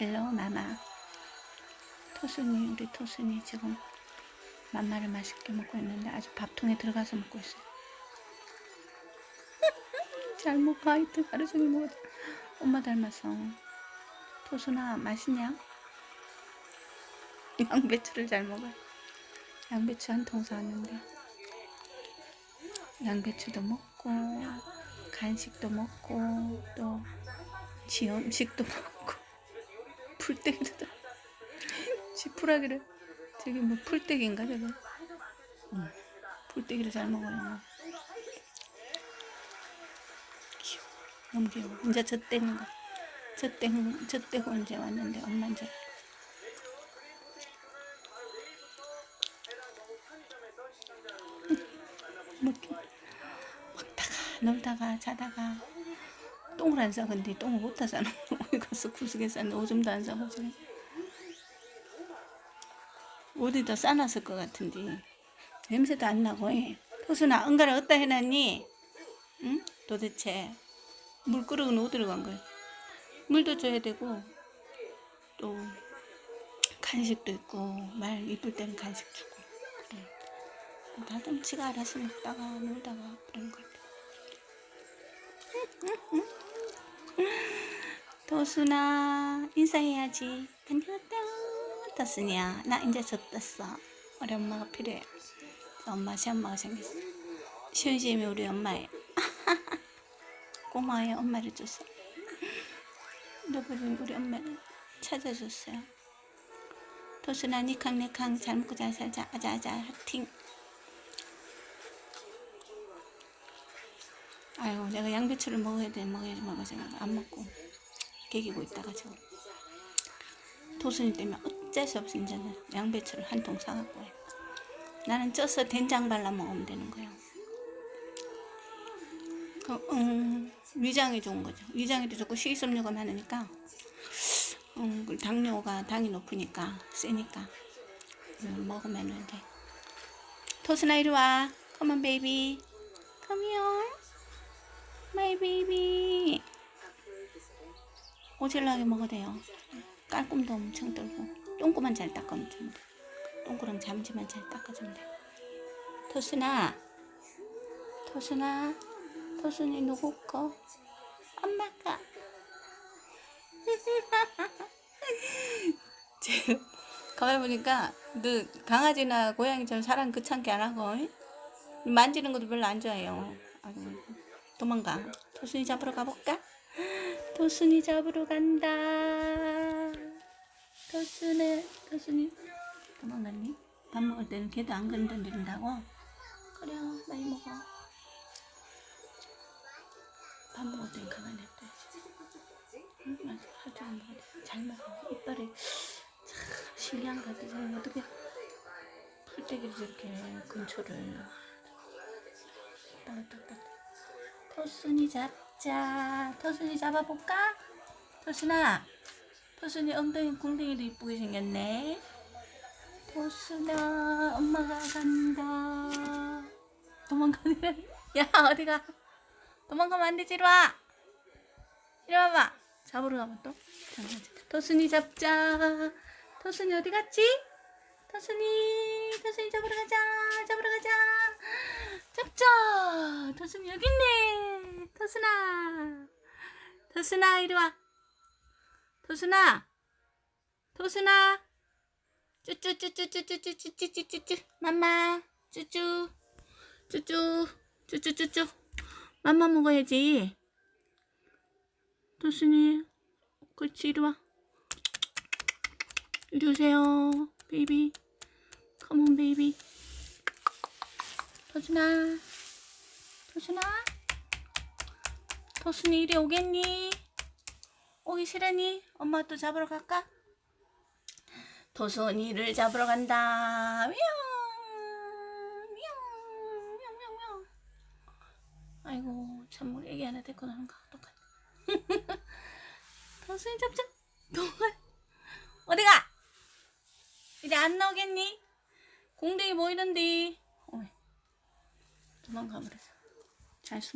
헬로 마마. 토순이 우리 토순이 지금 맘마를 맛있게 먹고 있는데 아주 밥통에 들어가서 먹고 있어요. 잘 먹어 하여튼 하루 종일 먹어 엄마 닮았어. 토순아 맛있냐? 양배추를 잘 먹어요 양배추 한 통 사왔는데. 양배추도 먹고 간식도 먹고 또 지 음식도 먹고 풀떼기도 지푸라기를 저기 뭐 풀떼기인가 저거? 응. 풀떼기를 잘 먹어요. 귀여워. 너무 귀여워. 이제 저 떼는 거. 저 떼고 저 떼고 이제 왔는데 저 먹기. 먹다가 놀다가 자다가 똥을 안 싸건데 똥을 못 타잖아 어디 가서 구석에 쌌는데 오줌도 안 싸고 지금 어디다 싸놨을 것 같은데 냄새도 안 나고 예. 토순아 응가를 어디다 해놨니? 응? 도대체 물그릇은 어디로 간 거야? 물도 줘야 되고 또 간식도 있고 말 이쁠 때는 간식 주고 그래 다들 지가 알아서 먹다가 놀다가 그런 것 같아 도순아 인사해야지. 안녕하다 도순이야. 나 이제 젖었어. 우리 엄마가 필요해. 엄마 시엄마가 생겼어. 시은심이 우리 엄마예요. 고마워요. 엄마를 줘서 잃어버린 우리 엄마를 찾아줬어요. 도순아 니캉 니캉 잘 먹고 잘 살자. 아자아자. 하팅. 아이고 내가 양배추를 먹어야 돼. 먹어야지 먹어야지. 안 먹고 개기고 있다가 지금 도순이 때문에 어쩔 수 없이 이제는 양배추를 한 통 사갖고 해. 나는 쪄서 된장 발라 먹으면 되는 거야 그, 음, 위장이 좋은 거죠. 위장에도 좋고 식이섬유가 많으니까 음, 그 당뇨가 당이 높으니까 세니까 음, 먹으면 돼 도순아 이리 와. Come on baby. Come here. My baby. 오질나게 먹어도 돼요. 깔끔도 엄청 떨고 똥구만 잘 닦아주면 돼. 똥구랑 잠지만 잘 닦아주면 돼. 토순아, 토순아, 토순이 누구 거? 엄마가. 지금 가만히 보니까 너 강아지나 고양이처럼 사람 귀찮게 안 하고 이? 만지는 것도 별로 안 좋아해요. 도망가. 도순이 잡으러 가볼까? 도순이 잡으러 간다. 도순이, 도순이. 도망갔니? 밥 먹을 때는 걔도 안 건드린다고? 그래, 많이 먹어. 밥 먹을 때는 가만히 냅둬야지. 응. 하루 종일. 잘 먹어. 이빨이 참 신기한 것 같아. 어떻게 풀떼기를 저렇게 근처를 토순이 잡 자. 토순이 잡아볼까? 토순아. 토순이 엉덩이 궁둥이도 이쁘게 생겼네. 토순아, 엄마가 간다. 도망가네. 야, 어디가? 도망가면 안 되지, 이리 와. 이리 와봐. 잡으러 가봐, 또. 토순이 잡자. 토순이 어디 갔지? 토순이, 토순이 잡으러 가자. 잡으러 가자. 잡자. 토순이 여기 있네. 토순아. 토순아, 이리 와. 토순아. 토순아. 쭈쭈쭈쭈쭈쭈쭈쭈쭈쭈쭈. 맘마. 쭈쭈. 쭈쭈. 쭈쭈쭈쭈. 맘마 먹어야지. 토순이. 그렇지, 이리 와. 이리 오세요. 베이비. 컴온, 베이비. 토순아. 토순아. 토순이 이리 오겠니? 오기 싫으니? 엄마 또 잡으러 갈까? 토순이를 잡으러 간다. 미용. 미용. 미용, 미용, 미용. 아이고, 참물 애기 하나 데리고 나는 거 똑같아. 토순이 잡자. 도망. 어디가? 이제 안 나오겠니? 공댕이 보이던데. 어이. 도망가 버렸어. 잘 숨.